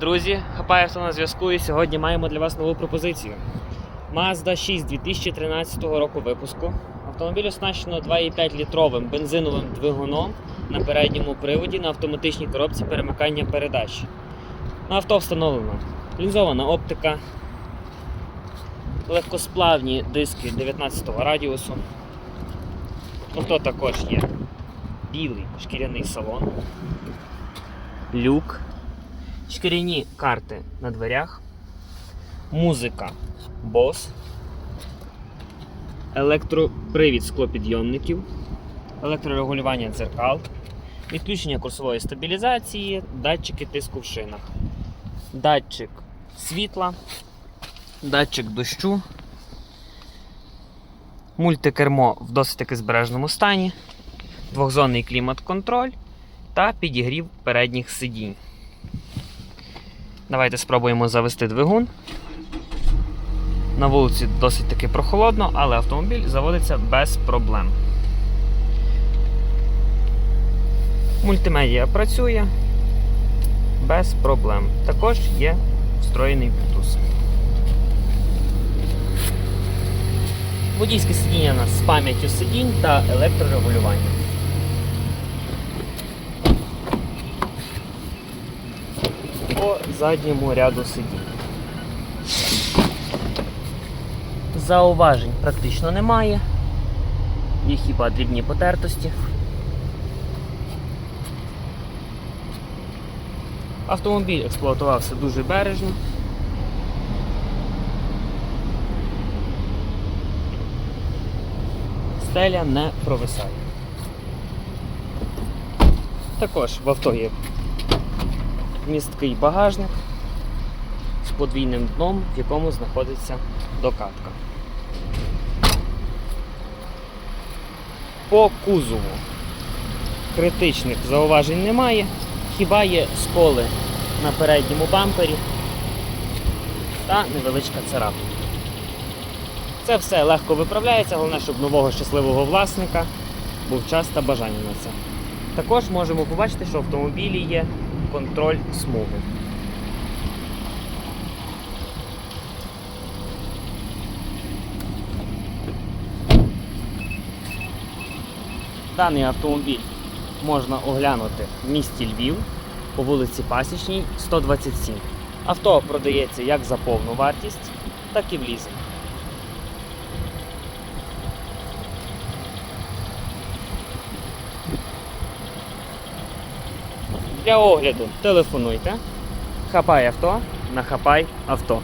Друзі, Хапаєвто на зв'язку і сьогодні маємо для вас нову пропозицію. Mazda 6 2013 року випуску. Автомобіль оснащено 2,5 літровим бензиновим двигуном на передньому приводі на автоматичній коробці перемикання передач. На авто встановлено лінзована оптика, легкосплавні диски 19 радіусу. Авто також є білий шкіряний салон, люк шкіряні карти на дверях, музика. Bose, електропривід склопідйомників, електрорегулювання дзеркал, відключення курсової стабілізації, датчики тиску в шинах, датчик світла, датчик дощу, мультикермо в досить таки збережному стані, двохзонний клімат-контроль та підігрів передніх сидінь. Давайте спробуємо завести двигун. На вулиці досить таки прохолодно, але автомобіль заводиться без проблем. Мультимедіа працює без проблем. Також є встроєний Bluetooth. Водійське сидіння у нас з пам'яттю сидінь та електрорегулюванням. По задньому ряду сидінь. Зауважень практично немає. Є хіба дрібні потертості. Автомобіль експлуатувався дуже бережно. Стеля не провисає. Також в авто є місткий багажник з подвійним дном, в якому знаходиться докатка. По кузову критичних зауважень немає, хіба є сколи на передньому бампері та невеличка царапка. Це все легко виправляється, головне, щоб нового щасливого власника був час та бажання на це. Також можемо побачити, що в автомобілі є контроль смуги. Даний автомобіль можна оглянути в місті Львів по вулиці Пасічній, 127. Авто продається як за повну вартість, так і в лізинг. Для огляду телефонуйте. Хапай авто на хапай авто.